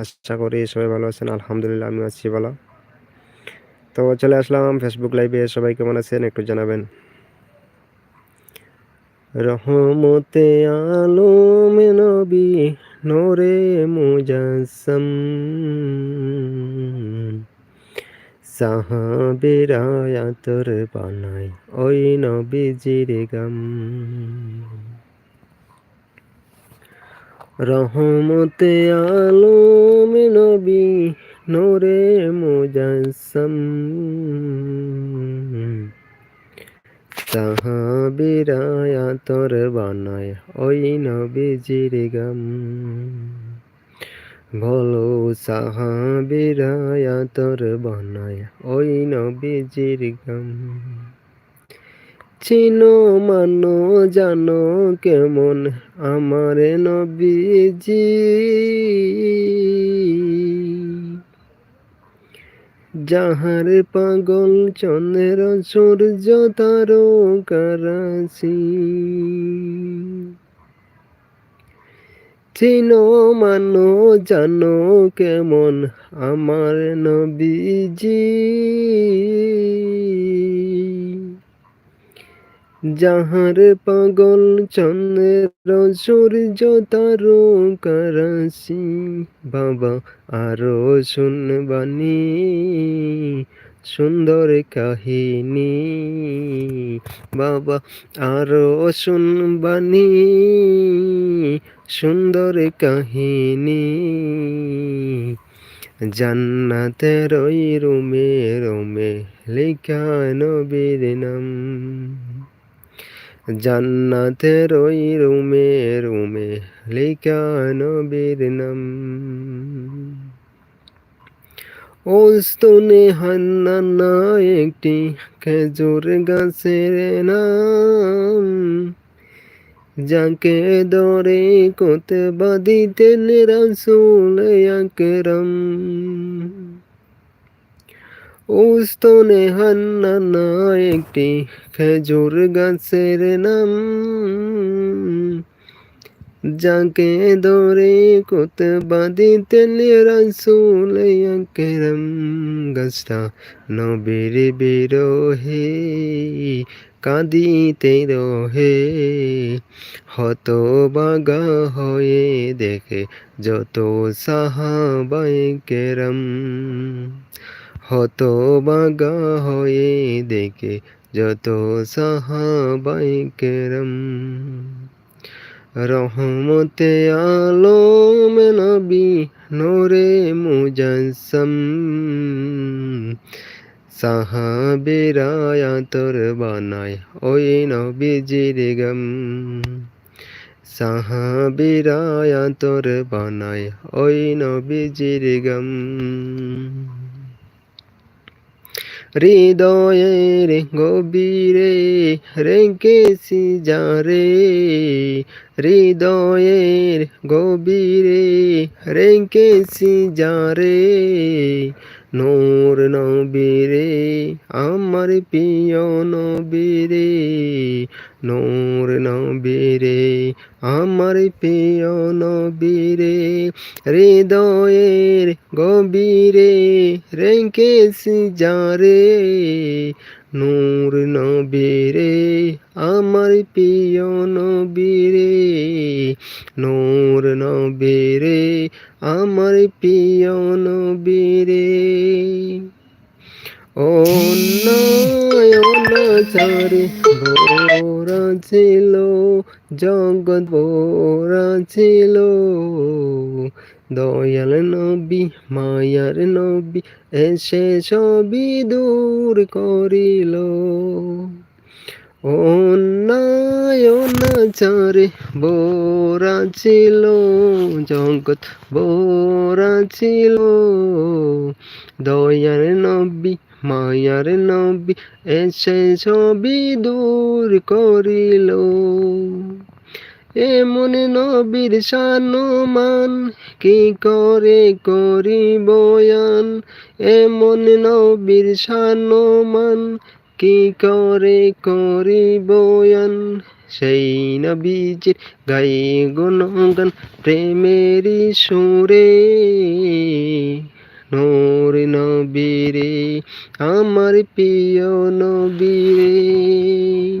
আশা করি সবাই ভালো আছেন, আলহামদুলিল্লাহ আমি আছি ভালো। তো চলে আসলাম ফেসবুক লাইভে সবাই কেমন আছেন একটু জানাবেন। রহমতে আলম নবী নোরে মুজাসম। সাহাবেরা তোর বানাই ওই নবীজির গাম। রহমতে আলম নবী নোরে মুজাসম। সাহাবিরা তোর বানায় ওই নবীজির গাম। বলো সাহাবিরা তোর বানায় ওই নবীজির গাম। চিনো মানো, জানো কেমন আমার নবীজি। যাহার পাগল চন্দ্র সূর্য তারো কারাসি চিনো মানো, জানো কেমন আমার নবীজি। যাহার পাগল চন্দ্র সূর্য তারো কারাসি বাবা, আরও শুনবানি, সুন্দর কাহিনী। বাবা, আরও শুনবানি, সুন্দর কাহিনী। জান্নাতের ওই রুমে রুমে লেখা নবীর নাম। জান্নাতের ওই রুমে রুমে লেখা নবীর নাম। ওস্তনে হান্নানা একটি খেজুর গাছের নাম। যাকে দরে কোতে বাদিতেন রাসুল আকরম উস্তনে হান্নানা একটি খেজুর গাছের নাম। যাকে দরে কোত বাদিতেন রাসুল আকরম গাছটা নবীর বিরোহে, কাঁদিতে রহে। হত বাগা হয়ে দেখে যত সাহাবাই কেরম হত বাগা হয়ে দেখে যত সাহাবাই কেরম রহমতে আলম নবী নোরে মুজাসম। সাহাবিরা তোর বানায় ওই নবীজির গম। সাহাবিরা তোর বানায় ওই নবীজির গম। হৃদয়ের গভীরে রেখেছি যারে হৃদয়ের গভীরে রেখেছি যারে নূর নবীরে আমার প্রিয় নবীরে। নূর নবীরে আমার প্রিয় নবীরে। হৃদয়ের গভীরে রেঙ্কেশ যারে। নূর নবীরে আমার প্রিয় নবীরে নূর নবীরে আমার প্রিয় নবীরে ও নয়নাচারে ভোরা ছিল, জগৎ ভোরা ছিল। দয়াল নবী, মায়ার নবী, এসে সবই দূর করিল। ও নয়নাচারে বোরা ছিল, জগৎ বোরা ছিল। দয়ার নবী, মায়ার নবী, এসে ছবি দূর করিল। এমন নবীর সানমান, কি করে করি বয়ান এমন নবীর সানমান, কি করে করি বয়ান সেই নবীজির গাই গুণগান, প্রেমের সুরে। নোর নবীরে, আমার প্রিয় নবীরে।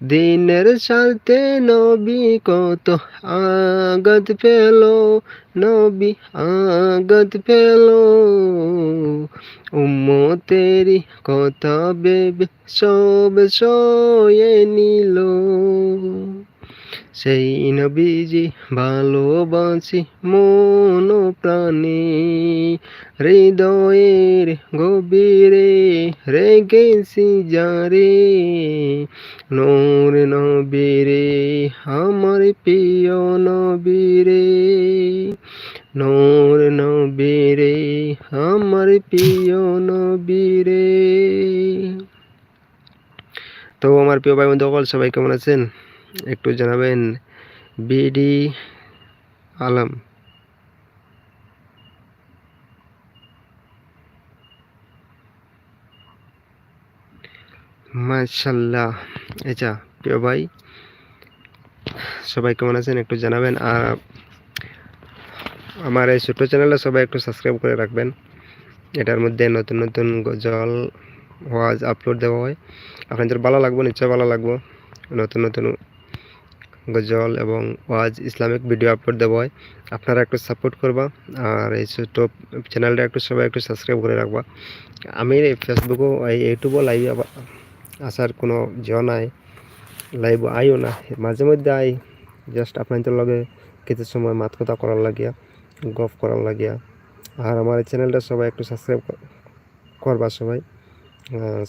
দিনের সাথে নবী কত আগত পেল, নবী আগত পেল। উম্মতেরি কথা বেবে সব সয়ে নিল। সেই নবীজি ভালোবাসি মন প্রাণে। হৃদয়ের গভীরে রেখেছি যারে। নূর নবীরে, আমার প্রিয় নবীরে। নূর নবীরে, আমার প্রিয় নবীরে। তো আমার প্রিয় ভাই বন্ধু সবাই কেমন আছেন? একটু জানাবেন, বিডি আলম। মাশাল্লাহ আচ্ছা প্রিয় ভাই, সবাই কেমন আছেন একটু জানাবেন, আর আমার এই ছোট্ট চ্যানেলটা সবাই একটু সাবস্ক্রাইব করে রাখবেন। এটার মধ্যে নতুন নতুন গজল ওয়াজ আপলোড দেওয়া হয়। আপনাদের ভালো লাগবে নিশ্চয় ভালো লাগবে। নতুন নতুন গজল এবং ওয়াজ ইসলামিক ভিডিও আপলোড দেওয়া আপনারা একটু সাপোর্ট করবা। আর এই ছোটো চ্যানেলটা একটু সবাই একটু সাবস্ক্রাইব করে রাখবা। আমি এই ফেসবুকও ইউটিউবও লাইভ আসার কোনো জ নাই। লাইভ আইও না। মাঝে মধ্যে আই। জাস্ট আপনাদের লগে কিছু সময় মাত কথা করার লাগিয়া গফ করার লাগিয়া। আর আমার এই চ্যানেলটা সবাই একটু সাবস্ক্রাইব করবা সবাই।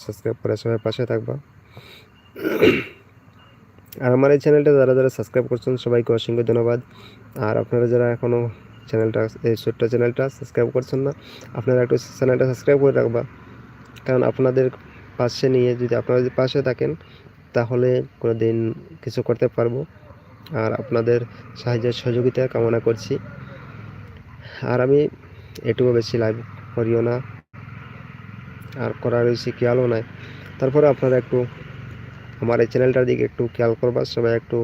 সাবস্ক্রাইব করে সবাই পাশে থাকবা। আর আমার এই চ্যানেলটা যারা যারা সাবস্ক্রাইব করছেন, সবাইকে অসংখ্য ধন্যবাদ। আর আপনারা যারা এখনও চ্যানেলটা এই ছোট্ট চ্যানেলটা সাবস্ক্রাইব করছেন না, আপনারা একটু চ্যানেলটা সাবস্ক্রাইব করে রাখবা। কারণ আপনাদের পাশে নিয়ে যদি আপনারা যদি পাশে থাকেন, তাহলে কোনো দিন কিছু করতে পারব। আর আপনাদের সাহায্য সহযোগিতা কামনা করছি। আর আমি এটুকু বেশি লাইভ করিও না। আর করার বেশি খেয়ালও নাই। তারপরে আপনারা একটু আমার এই চ্যানেলটার দিকে একটু খেয়াল করবা সবাই একটু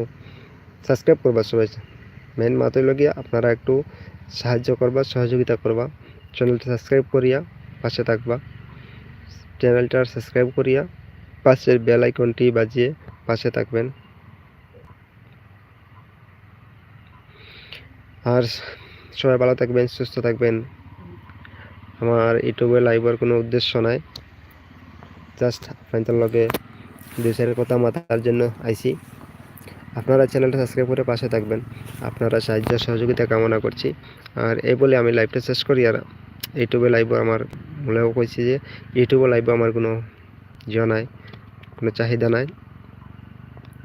সাবস্ক্রাইব করবা সবাই মেন মাতই লগিয়া আপনারা একটু সাহায্য করবা সহযোগিতা করবা চ্যানেলটা সাবস্ক্রাইব করিয়া পাশে থাকবা চ্যানেলটা সাবস্ক্রাইব করিয়া পাশের বেল আইকনটি বাজিয়ে পাশে থাকবেন আর সবাই ভালো থাকবেন সুস্থ থাকবেন আমার ইউটিউবে লাইভের কোনো উদ্দেশ্য নাই জাস্ট আপনাদের লগে দেশের কথা মাথার জন্য আইসি। আপনারা চ্যানেলটা সাবস্ক্রাইব করে পাশে থাকবেন। আপনারা সাহায্য সহযোগিতা কামনা করছি। আর এই বলে আমি লাইভটা শেষ করি। আর ইউটিউবে লাইভ আমার মূলেও কইছি যে ইউটিউবে লাইভ আমার কোনো জিও নাই, কোনো চাহিদা নাই।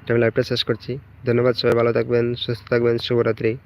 আমি লাইভটা শেষ করছি। ধন্যবাদ সবাই, ভালো থাকবেন, সুস্থ থাকবেন, শুভরাত্রি।